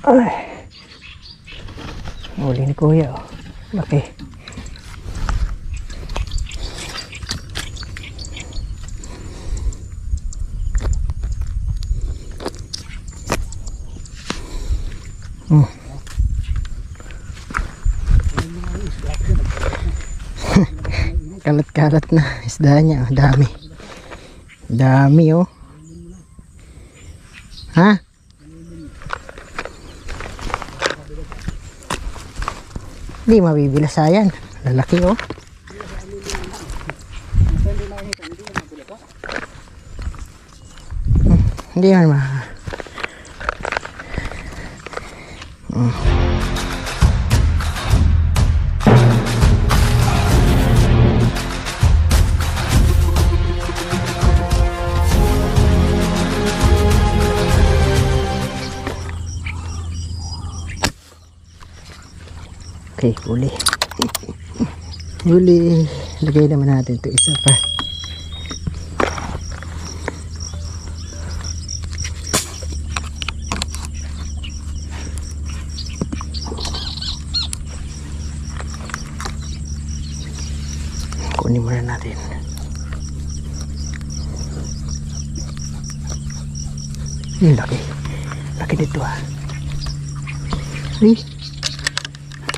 Ay. Huli ni kuya oh. Laki. Hmm. Kalat-kalat na isda niya. oh. Dami. Dami oh. Ha? Mabibilas yan. Lalaki oh. Hmm, Hindi man ma. Hmm. Okay, huli. Huli. Lagay naman natin ito isa pa. Kunin muna natin. Yung laki. Laki nito ah. Uy.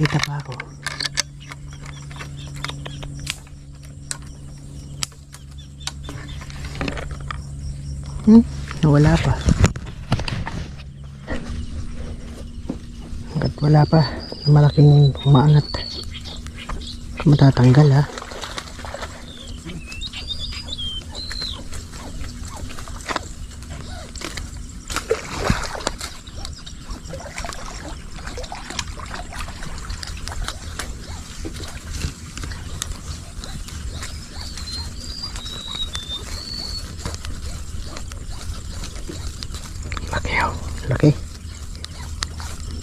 Nakita pa ako. Hmm, nawala pa. Hanggat wala pa, malaking umaangat. Matatanggal ha. Laki oh. Laki.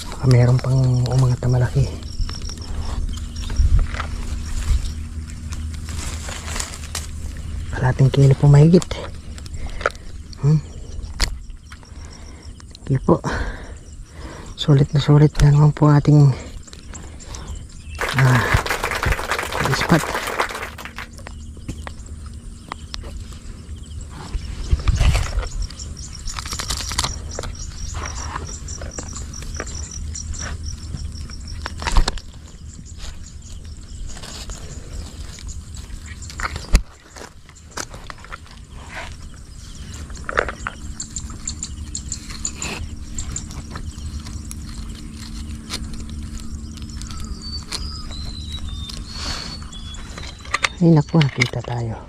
Baka meron pang umangat na malaki. Kalating kilo po mahigit. Hmm. Sige po. Sulit na naman po ating ah, spot. Ay naku, nakita tayo.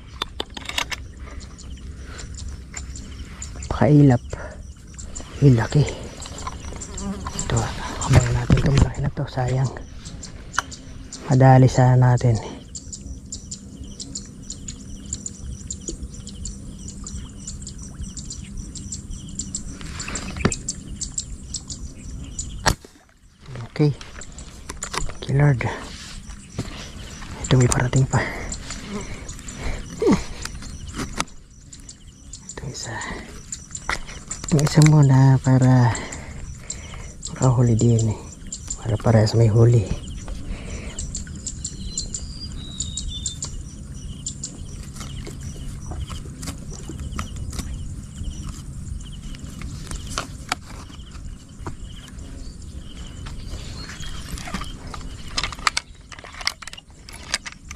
Pakailap. Ay, laki. Ito, abangan natin itong laki na to. Sayang. Madali sana natin. Okay. You, Lord. Ito may parating pa. Ito isa. Yung isa muna para makahuli din eh. Para parehas may huli.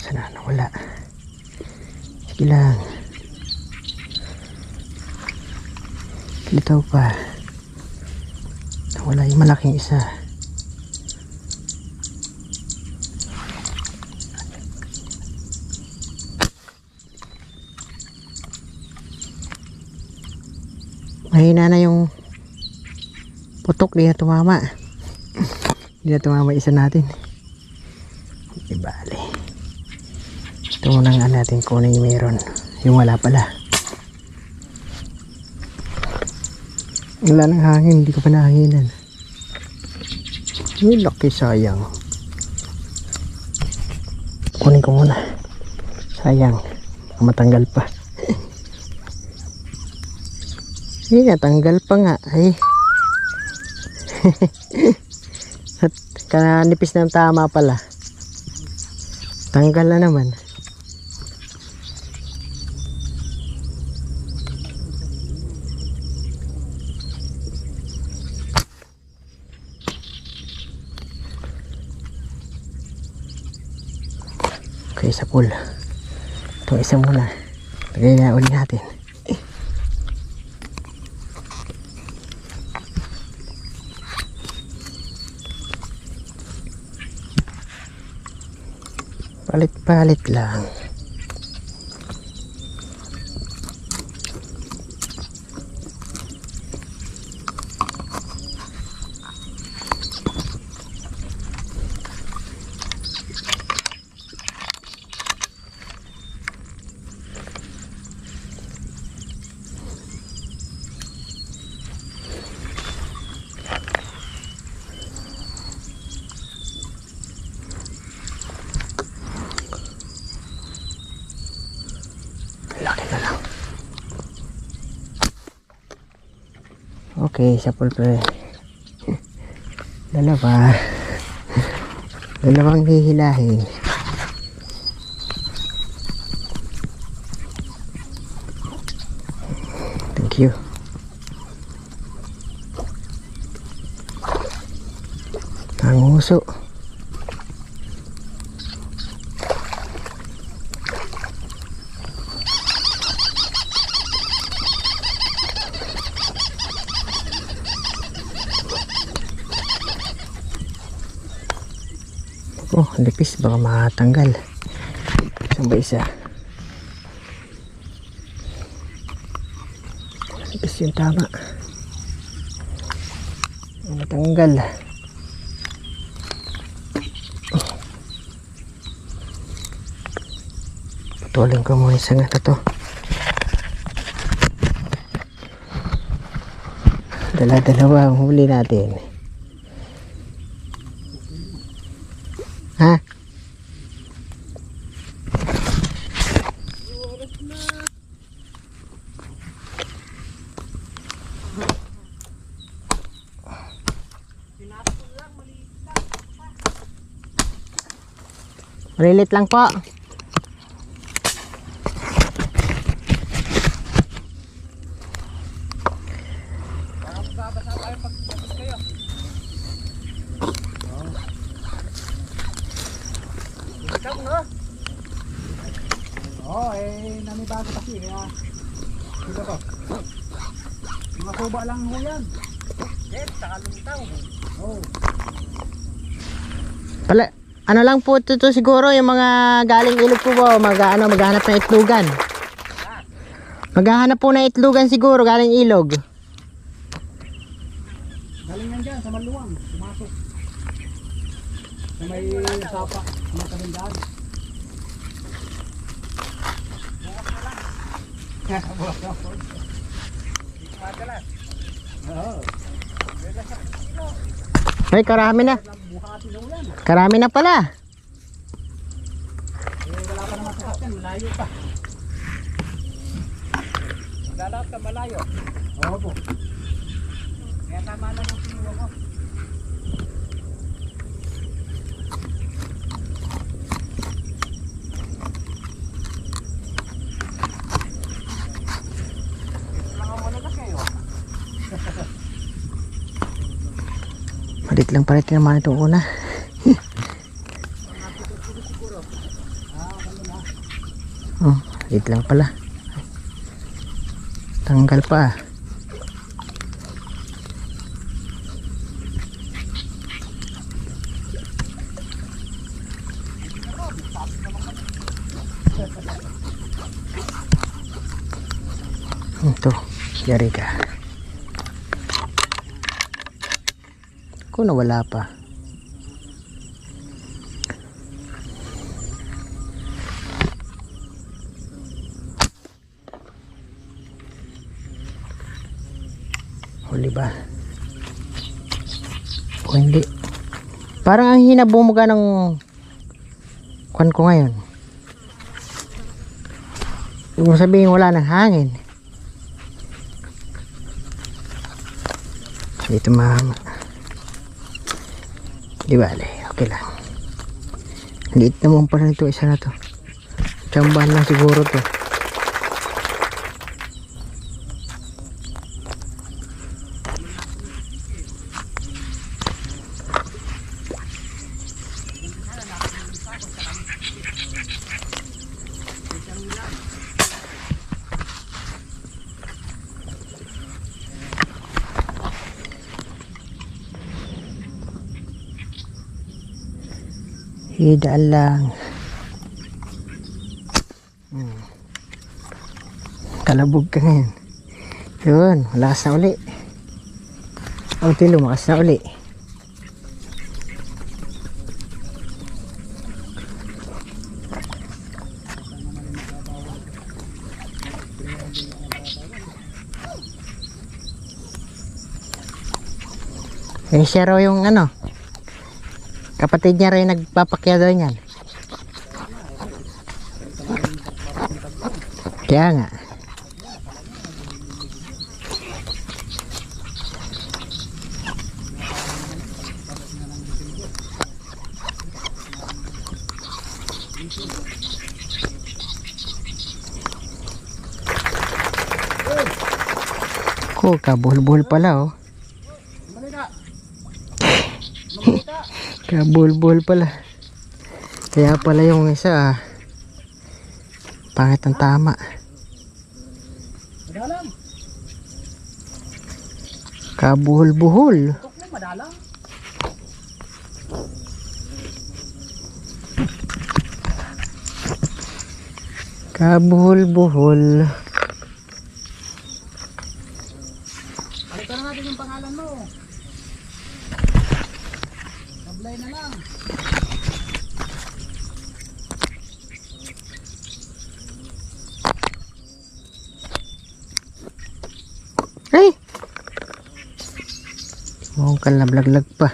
Sana nawala. Sige lang. Litaw pa. Nawala yung malaking isa. Mahina na yung putok. Di na tumama. Di na tumama isa natin. Di bale. Ito muna nga natin kunin yung meron. Yung wala pala. Wala nang hangin, hindi ko pa nahanginan. Yung laki sayang. Kunin ko muna. Sayang. Matanggal pa. Hindi natanggal pa nga. Ay. At kanipis ng tama pala. Tanggal na naman. Pool. Itong isa muna. Lagay uli natin. Palit-palit lang. Okay, sa pulpe. Dalawa. Dalawang hihilahin. Thank you. Ang uso. Oh, matanggal. Saan ba isa? Lipis yung tama. Matanggal. Putulin ko muna isa nga to. Dala-dalawa ang huli natin. Ha? Rilit lang po. Oo, eh, nanibago kasi, kaya, dito ko. Mga suba lang ho yan. Yes, saka lumitaw. Oo. Pala, ano lang po ito, to siguro yung mga galing ilog po ba, mag, ano, maghahanap ng itlugan. Maghahanap po ng itlugan siguro galing ilog. Galing yan dyan, sa maluwang, pumasok. Sa may sapa, sa may kabindaan. Oo. Ay, karami na. Karami na pala. Wala pa naman sa atin, malayo pa. Lalakad ka malayo. Oo po. Kaya tama lang ang sinuwa ko. Lang pala tinamaan itong una. oh, malit lang pala. Tanggal pa. Ito, yari ka. Kung nawala pa. Huli ba? O hindi. Parang ang hina bumuga ng kwan ko ngayon. Ibig sabihin wala ng hangin. Dito mama. Di bale, okay lang. Liit naman pala nito isa na to. Tsambahan lang siguro to. Hidaan lang. Hmm. Kalabog ka ngayon. Yun, malakas na uli. Unti lumakas na uli. Eh, siya raw yung ano, Kapatid niya rin nagpapakya daw niyan. Kaya nga. Ko, kabul-bul pala oh. Kabulbul pala. Kaya pala yung isa ah. Pangit ang tama. Madalang. Kabuhol-buhol. Madalang. Kabuhol-buhol. Palitan na natin yung pangalan mo. Sablay na lang. Ay! Mukhang kalablag pa.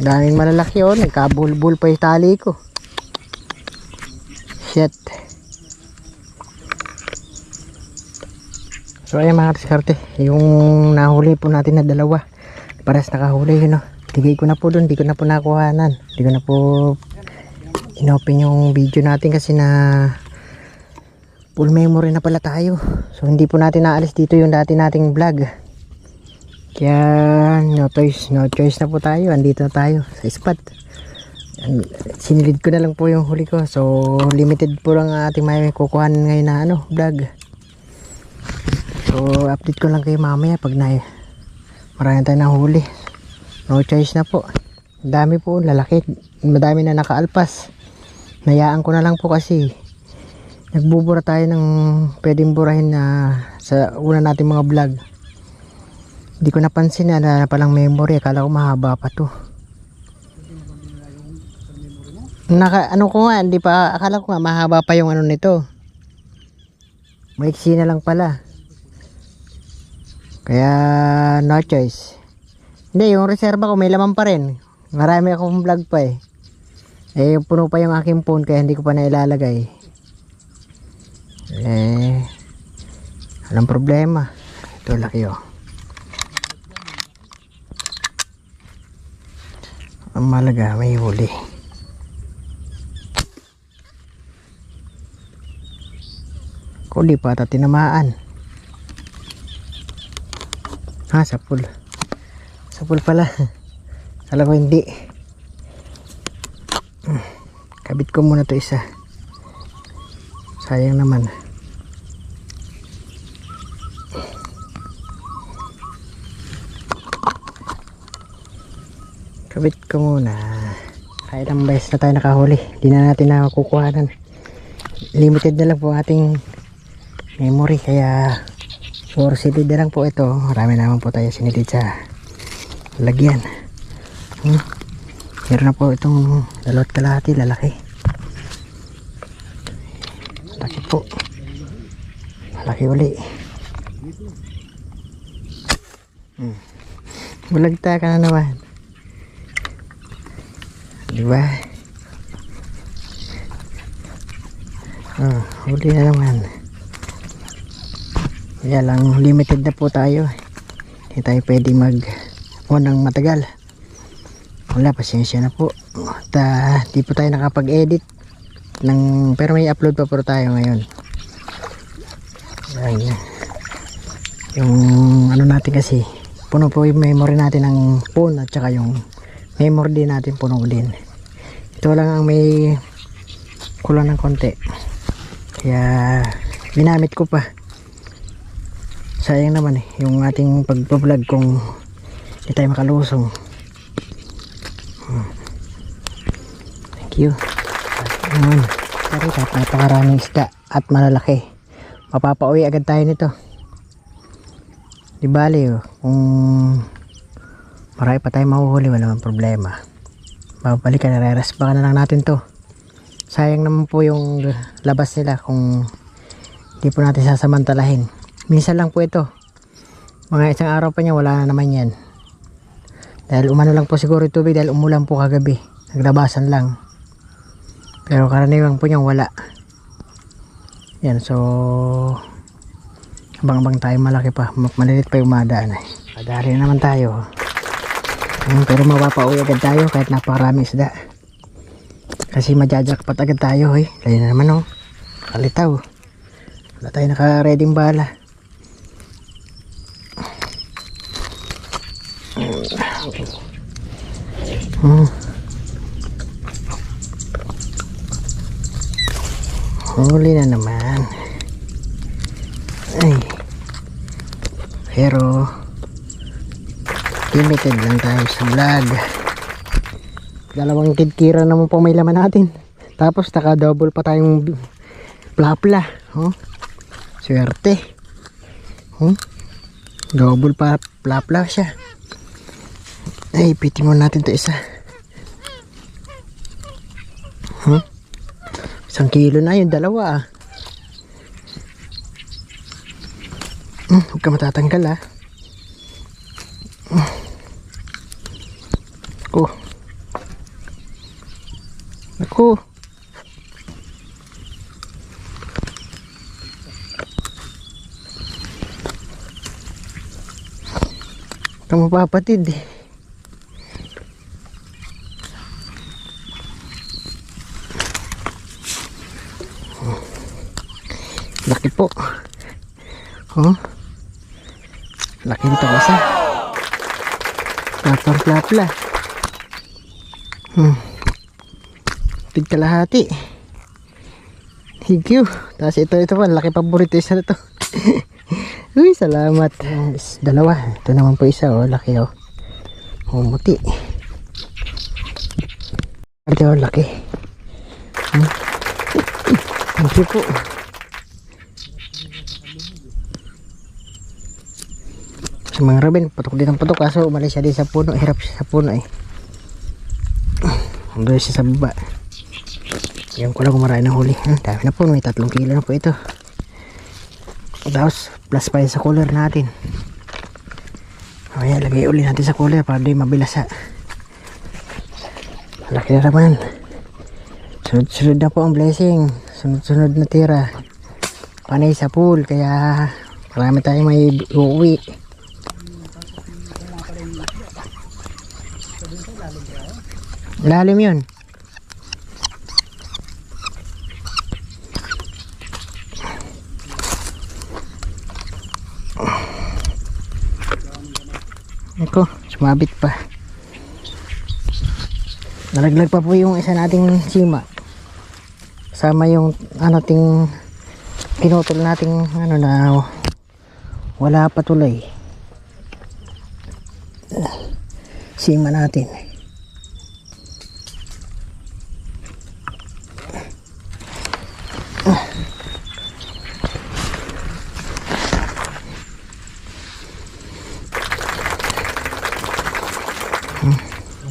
Daming malalaki oh, nagkabulbul pa yung tali ko. Shit. So ayan mga diskarte, yung nahuli po natin na dalawa. Pares nakahuli yun oh. Tigay ko na po dun, di ko na po nakuhanan. Di ko na po inopen yung video natin kasi na full memory na pala tayo. So hindi po natin naalis dito yung dati nating vlog. Kaya no choice, no choice na po tayo. Andito na tayo sa spot. Sinilid ko na lang po yung huli ko. So limited po lang ang ating may kukuhan ngayon na ano, vlog. So update ko lang kayo mamaya pag na marami tayong nahuli. No choice na po. Dami po, lalaki. Madami na nakaalpas. Nayaan ko na lang po kasi nagbubura tayo ng pwedeng burahin na sa una nating mga vlog. Hindi ko napansin na na palang memory. Akala ko mahaba pa to. Naka, ano ko nga, hindi pa, akala ko nga mahaba pa yung ano nito. Maiksi na lang pala. Kaya, no choice. Hindi, yung reserva ko may laman pa rin. Marami akong vlog pa eh. Eh, puno pa yung aking phone kaya hindi ko pa nailalagay. Eh, anong problema? Ito laki oh. Ang malaga, may huli. Kuli pa ata tinamaan. Ha, sa pool. Sa pool pala. Kala ko hindi. Kabit ko muna to isa. Sayang naman. Kabit ko muna. Kahit ilang beses na tayo nakahuli. Hindi na natin nakukuhanan. Limited na lang po ating memory. Kaya for silid na lang po ito. Marami naman po tayo sinilid sa lagyan. Hmm. Meron na po itong dalawat kalahati lalaki. Laki po. Malaki uli. Hmm. Bulagta ka na naman. Di ba? Ah, huli na naman. Kaya lang, limited na po tayo. Hindi tayo pwede mag unang matagal. Wala, pasensya na po. At di po tayo nakapag-edit. Ng, pero may upload pa po tayo ngayon. Ayan. Yung ano natin kasi, puno po yung memory natin ng phone at saka yung memory din natin puno din. Ito lang ang may kulang ng konti. Kaya ginamit ko pa. Sayang naman eh, yung ating pagpa-vlog kung hindi tayo makalusong. Hmm. Thank you. At Yun. Pero kahit napakaraming isda at malalaki. Mapapauwi agad tayo nito. Di bali oh, kung marami pa tayo mahuhuli, wala naman problema. Babalikan, nare-respa na lang natin to. Sayang naman po yung labas nila kung di po natin sasamantalahin. Minsan lang po ito. Mga isang araw pa niya, wala na naman yan. Dahil umano lang po siguro yung tubig dahil umulan po kagabi. Naglabasan lang. Pero karaniwan po niyang wala. Yan, so abang-abang tayo malaki pa. Ma- Malilit pa yung madaan eh. Naman tayo. Hmm, pero mapapauwi agad tayo kahit napakarami isda. Kasi majajakpat agad tayo eh. Na naman oh. Kalitaw. Wala tayo naka-ready bala. Hmm. Huli na naman. Ay. Pero limited lang tayo sa vlog. Dalawang kidkira naman po may laman natin. Tapos naka double pa tayong plapla. Oh. Swerte. Oh. Double pa plapla siya. Ay, piti mo natin to isa. Huh? Isang kilo na yung dalawa ah. Hmm, huwag ka matatanggal ah. Oh. Ako. Kamu papatid eh. Laki po. Oh. Laki nito isa. Tapang plapla. Hmm. Tig kalahati. Thank you. Tapos ito, ito pa. Laki paborito isa na to. Uy, salamat. Is- Dalawa. Ito naman po isa. Oh, laki oh. Oh, muti. Ito, laki. Hmm. Thank you po. Si Mang Ruben, patok din ang patok kaso umalis siya din sa puno. Hirap siya sa puno eh. Andun siya sa baba. Yung ko lang kung marami ng huli. Hmm, dami na po, may tatlong kilo na po ito. Tapos, plus pa yun sa cooler natin. Mamaya, lagay uli natin sa cooler para di mabilasa. Laki na naman. Sunod-sunod na po ang blessing. Sunod-sunod na tira. Panay sa pool, kaya marami tayong may uuwi. Lalim yun. Ako, sumabit pa. Nalaglag pa po yung isa nating sima. Sama yung ano ting pinutol nating ano na wala pa tuloy. Sima natin.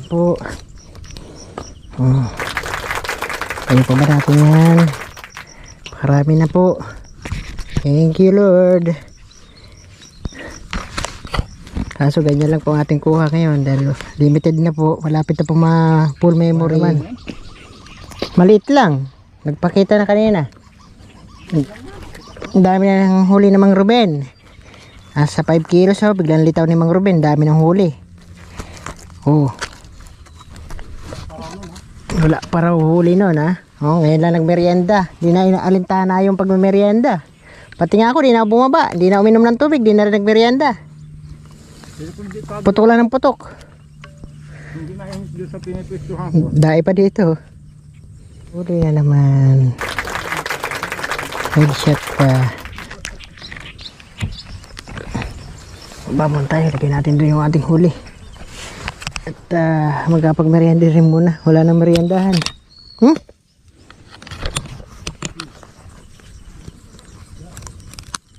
po. Hmm. Kaya pa ba natin yan? Marami na po. Thank you Lord. Kaso ganyan lang po ang ating kuha ngayon dahil limited na po. Malapit na po ma full memory man. Maliit lang. Nagpakita na kanina. Ang dami na ng huli ng Mang Ruben. Nasa 5 kilos oh, biglang litaw ni Mang Ruben. Dami ng huli. Oh. Wala pa raw huli nun ha. Oh, ngayon lang nagmerienda. Di na inaalintana yung pagmerienda. Pati nga ako, di na ako bumaba. Di na uminom ng tubig, di na rin nagmerienda. Putok lang ng putok. Hindi na yung doon sa pinipwestuhan ko. Dai pa dito. Huli na naman. Headshot pa. Bamon tayo, lagyan natin doon yung ating huli. At uh, magkapag-merienda rin muna. Wala nang meriendahan. Hmm?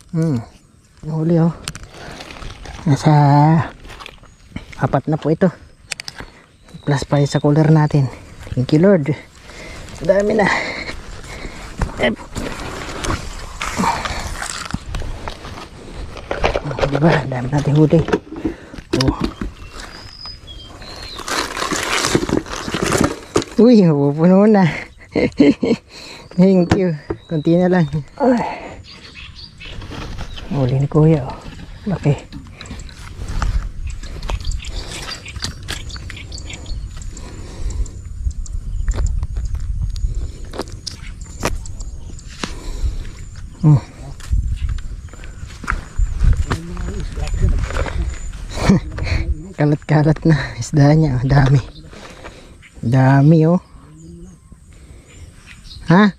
Hmm. Huli oh. Nasa apat na po ito plus pa sa cooler natin thank you lord dami na Ep. Oh, diba dami natin huli oh. uy pupuno na thank you konti na lang Ay. Huli ni kuya oh. laki kalat-kalat na isda niya. oh. Dami. Dami oh. Ha?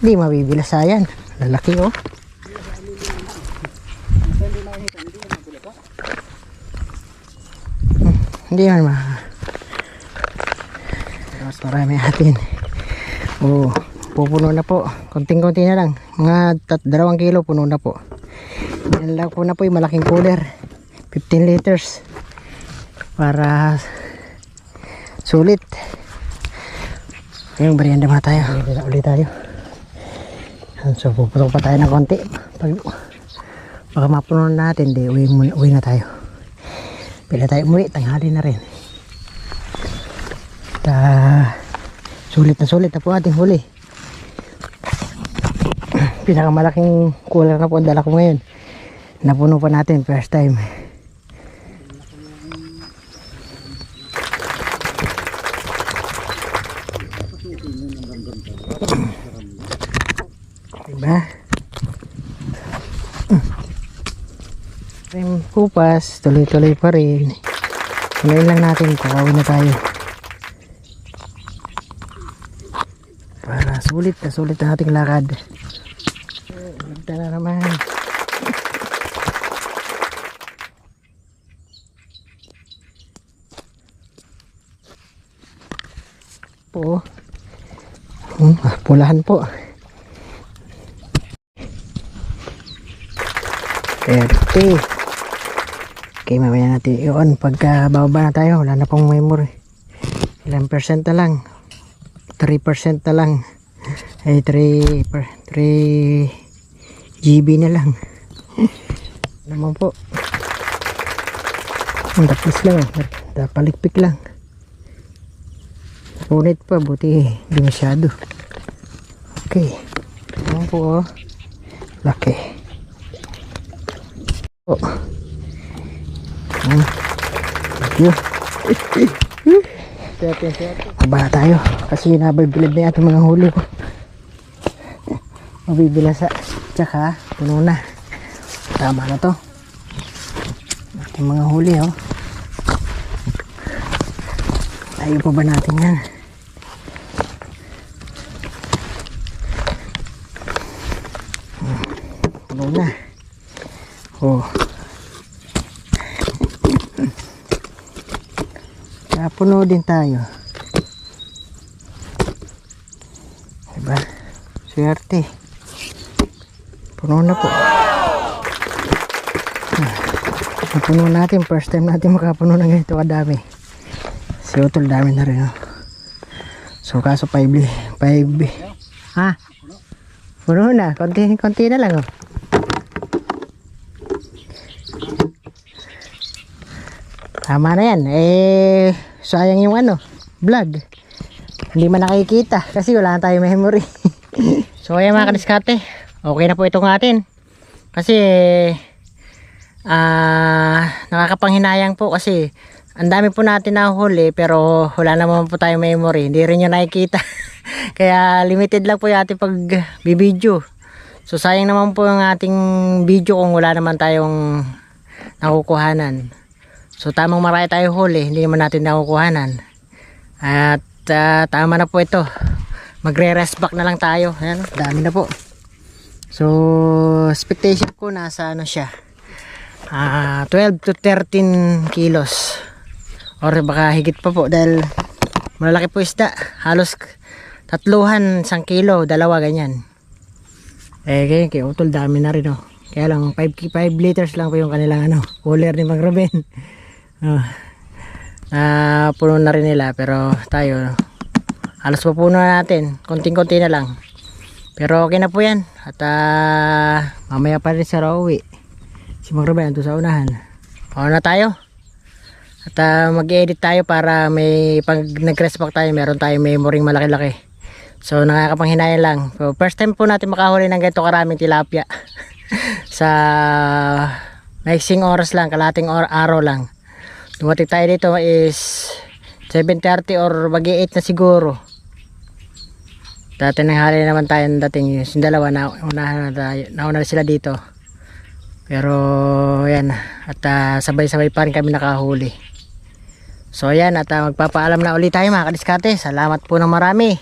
Hindi mabibilas yan. Lalaki oh. Hmm, Hindi yan ma. Mas marami atin. Oh, pupuno na po. Konting-konti na lang. Mga tat dalawang kilo puno na po. Lang po na po yung malaking cooler. 15 liters. Para sulit. Yung merienda muna tayo. Ulit tayo. So puputok pa tayo ng konti. Pag baka mapuno na natin, di uwi, muna, uwi na tayo. Pila tayo umuwi, tanghali na rin. At ah, sulit na sulit na po ating huli pinakamalaking cooler na po ang dala ko ngayon napuno pa natin first time diba yung kupas tuloy tuloy pa rin ngayon lang natin kakawin na tayo para sulit na sulit na ating lakad Ganda na naman. Po. Hmm, ah, pulahan po. Perte. Okay, mamaya natin i-on. Pagka bababa na tayo, wala na pong memory. Ilang percent na lang. 3% na lang. Ay, 3, per, 3 GB na lang. naman po. Ang tapos lang. Palikpik lang. Punit pa. Buti di masyado. Okay. Naman po oh. Laki. Oh. Hmm. Tiyate. Aba tayo. Kasi nabibilad na yung mga huli ko. Mabibila sa tsaka puno na. Tama na to. Ating mga huli oh. Tayo pa ba natin yan? Hmm, Puno na. Oh. Puno din tayo. Diba? Swerte. Puno na po. Ah, Napuno natin. First time natin makapuno ng ganito kadami. Si Utol dami na rin. Oh. So kaso 5 5 Ha? Puno na. Konti, konti na lang. Oh. Tama na yan. Eh, sayang yung ano, vlog. Hindi man nakikita kasi wala na tayong memory. so ayan mga kadiskate. Okay na po itong atin. Kasi ah nakakapanghinayang po kasi ang dami po natin nahuli pero wala naman po tayong memory. Hindi rin nyo nakikita. Kaya limited lang po yung ating pag bibidyo. So sayang naman po yung ating video kung wala naman tayong nakukuhanan. So tamang marami tayo huli, hindi naman natin nakukuhanan. At ah, tama na po ito. Magre-rest back na lang tayo. Ayan, dami na po. So expectation ko nasa ano siya. Ah, 12 to 13 kilos. Or baka higit pa po dahil malalaki po isda. Halos tatluhan, isang kilo, dalawa ganyan. Eh, kaya kay Utol dami na rin oh. Kaya lang 5, 5 liters lang po yung kanilang ano, cooler ni Mang Ruben. Oh. Ah, puno na rin nila pero tayo halos papuno na natin. Konting-konti na lang. Pero okay na po yan. At ah, mamaya pa rin sa Rawi. Si Mang Ruben nandun sa unahan. Oo na tayo. At ah, mag-edit tayo para may pag nag-rest back tayo, meron tayong memory malaki-laki. So nakakapanghinayang lang. So, first time po natin makahuli ng ganito karaming tilapia. sa maiksing oras lang, kalating or araw lang. Dumating tayo dito is 7.30 or bagi 8 na siguro. Dati nanghali naman tayo ng dating yung dalawa na unahan na tayo, nauna na sila dito. Pero yan at ah, sabay-sabay pa rin kami nakahuli. So yan at ah, magpapaalam na ulit tayo mga kadiskate. Salamat po ng marami.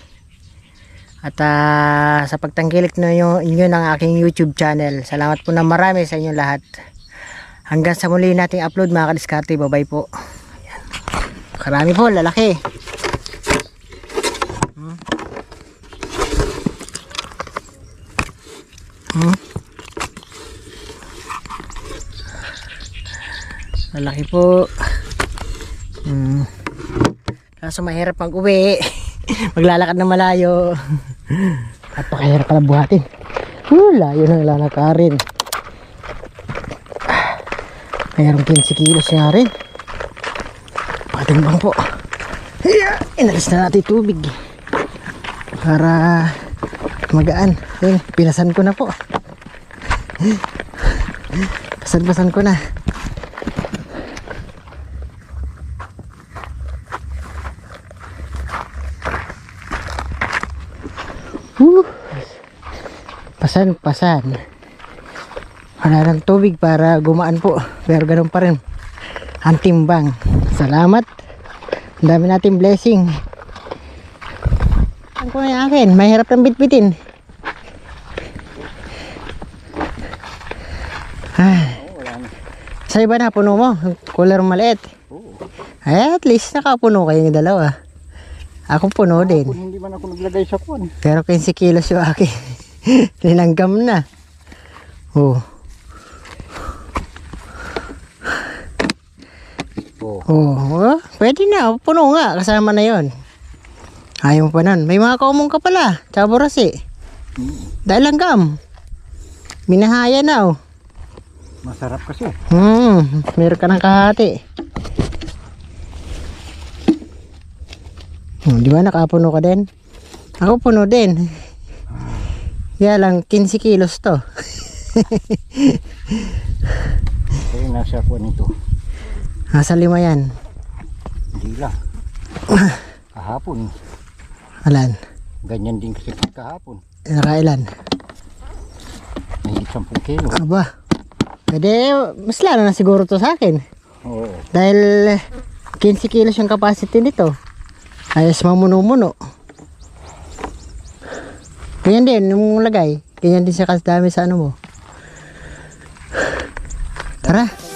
At ah, sa pagtangkilik na inyo, inyo ng aking YouTube channel. Salamat po ng marami sa inyong lahat. Hanggang sa muli nating upload mga kadiskate. Bye-bye po. Ayan. Karami po, lalaki. Hmm. Hmm. Lalaki po. Hmm. Kaso mahirap mag uwi. Maglalakad na malayo. At pakahirap pala buhatin. Uh, layo nang lalakarin. Mayroong 15 kilos nga rin. Patimbang po. Inalis na natin tubig. Para magaan. Ayun, pinasan ko na po. Pasan-pasan ko na. Woo! Pasan, pasan. Wala ng tubig para gumaan po. Pero ganun pa rin. Ang timbang. Salamat. Ang dami nating blessing. Ang yung akin. Mahirap ng bitbitin. Ah. Sa iba na, puno mo. Cooler maliit. Ay, at least nakapuno kayong dalawa. Ako puno din. Hindi man ako naglagay sa kuwan. Pero 15 kilos yung akin. Linanggam na. Oh. Oo. Oh, oh, pwede na. Puno nga. Kasama na yon. Ayaw mo pa nun. May mga kaumong ka pala. Tsaka burasi. Dahil langgam. Minahaya na oh. Masarap kasi. Hmm, meron ka ng kahati. Hmm, di ba nakapuno ka din? Ako puno din. Kaya lang 15 kilos to. Kaya nasa kuwan ito. Nasa lima yan. Hindi lang. Kahapon. Alan. Ganyan din kasi kahapon. Nakailan. May 10 kilo. Aba. Pwede, mas lalo na siguro to sa akin. Oo. Dahil 15 kilos yung capacity nito. Ayos mamuno-muno. Ganyan din, yung lagay. Ganyan din siya kasi dami sa ano mo. Tara.